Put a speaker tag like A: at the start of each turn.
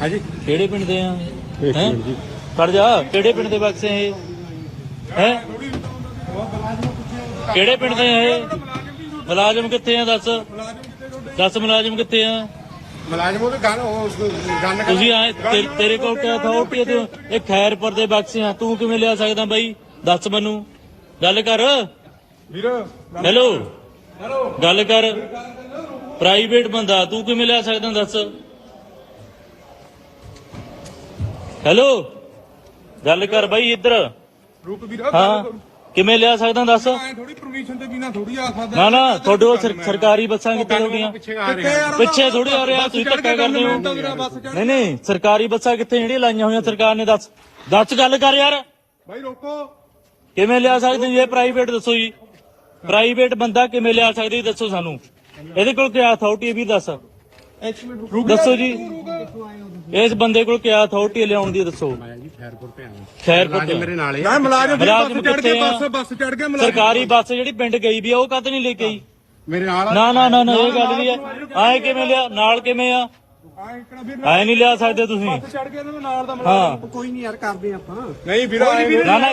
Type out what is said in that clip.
A: ਹਾਂਜੀ।
B: ਕਿਹੜੇ ਪਿੰਡ ਦੇ ਆ?
A: ਇੱਕ
B: ਹੈਂ?
A: ਮਿੰਟ ਜੀ।
B: ਖੜ ਜਾ। ਕਿਹੜੇ ਪਿੰਡ ਦੇ ਬਕਸੇ ਇਹ? ਹੈ? ਕਿਹੜੇ ਪਿੰਡ ਦੇ ਆ ਇਹ? ਮੁਲਾਜ਼ਮ ਕਿੱਥੇ ਆ? ਦੱਸ। ਦੱਸ ਮੁਲਾਜ਼ਮ ਕਿੱਥੇ ਆ?
A: ਮੁਲਾਜ਼ਮ ਉਹ ਗੱਲ ਉਹ ਗੱਲ
B: ਤੁਸੀਂ ਆਏ ਤੇਰੇ ਕੋਲ ਕਿਆ ਅਥਾਰਟੀ ਹੈ ਤੂੰ? ਇਹ ਖੈਰਪੁਰ ਦੇ ਬਕਸੇ ਆ। ਤੂੰ ਕਿਵੇਂ ਲਿਆ ਸਕਦਾ ਬਾਈ? ਦੱਸ ਮੈਨੂੰ। ਗੱਲ ਕਰ।
A: ਵੀਰ
B: ਹੈਲੋ। ਗੱਲ ਕਰ। ਪ੍ਰਾਈਵੇਟ ਬੰਦਾ। ਤੂੰ ਕਿਵੇਂ ਲਿਆ ਸਕਦਾ? ਦੱਸ। ਹੈਲੋ ਗੱਲ ਕਰ ਬਾਈ ਇੱਧਰ।
A: ਰੂਪ ਵੀਰ
B: ਹਾਂ ਕਿਵੇਂ ਲਿਆ ਸਕਦਾ ਦੱਸ?
A: ਥੋੜੀ ਪਰਮਿਸ਼ਨ ਤੇ ਬਿਨਾ ਥੋੜੀ ਆ ਸਕਦਾ
B: ਨਾ ਨਾ ਤੁਹਾਡੇ ਕੋਲ ਸਰ- ਸਰਕਾਰੀ ਬੱਸਾਂ ਕਿੱਥੇ ਤੁਹਾਡੀਆਂ
A: ਪਿੱਛੇ
B: ਥੋੜੀ ਆ ਰਿਹਾ ਤੁਸੀਂ ਧੱਕਾ ਕਰਦੇ ਹੋ। ਨਹੀਂ ਨਹੀਂ ਸਰਕਾਰੀ ਬੱਸਾਂ ਕਿੱਥੇ ਜਿਹੜੀਆਂ ਲਾਈਆਂ ਹੋਈਆਂ ਸਰਕਾਰ ਨੇ ਦੱਸ। ਦੱਸ ਗੱਲ ਕਰ ਯਾਰ।
A: ਬਾਈ ਰੋਕੋ।
B: ਕਿਵੇਂ ਲਿਆ ਸਕਦੇ ਜੀ ਇਹ ਪ੍ਰਾਈਵੇਟ ਦੱਸੋ ਜੀ? ਪ੍ਰਾਈਵੇਟ ਬੰਦਾ ਕਿਵੇਂ ਲਿਆ ਸਕਦੇ ਜੀ ਦੱਸੋ ਸਾਨੂੰ। ਇਹਦੇ ਕੋਲ ਕੀ ਅਥਾਰਟੀ ਵੀ ਦੱਸ? ਦੱਸੋ ਜੀ। ਇਸ ਬੰਦੇ ਕੋਲ ਕੀ ਅਥਾਰਟੀ ਲਿਆਉਣ ਦੀ ਦੱਸੋ।
A: ਮੈਂ ਜੀ ਖੈਰਪੁਰ ਤੇ ਆਇਆ
B: ਖੈਰ
A: ਮੁਲਾਜ਼ਮ ਮੇਰੇ ਨਾਲ ਹੈ।
C: ਨਾ ਮੁਲਾਜ਼ਮ ਬੱਸ ਚੜ
B: ਕਿੱਥੇ
C: ਕੇ
B: ਆ?
C: ਬੱਸ ਬੱਸ ਚੜ ਕੇ ਮੁਲਾਜ਼ਮ।
B: ਸਰਕਾਰੀ ਬੱਸ ਜਿਹੜੀ ਪਿੰਡ ਗਈ ਵੀ ਆ ਉਹ ਕਦ ਨਹੀਂ ਲੈ ਕੇ ਆਈ?
A: ਮੇਰੇ ਨਾਲ
B: ਨਾ ਨਾ ਨਾ ਨਾ ਇਹ ਗੱਲ ਨਹੀਂ ਹੈ। ਆਏ ਕਿਵੇਂ ਲਿਆ? ਨਾਲ ਕਿਵੇਂ ਆ?
C: ਆ
B: ਆਏ ਨਹੀਂ ਲਿਆ ਸਕਦੇ ਤੁਸੀਂ।
C: ਚੜ ਕੇ ਨਾਲ ਦਾ
B: ਹਾਂ।
C: ਕੋਈ ਨਹੀਂ ਯਾਰ ਕਰਦੇ ਆਪਾਂ।
A: ਨਹੀਂ ਵੀਰ ਆਏ
B: ਨਾ ਨਾ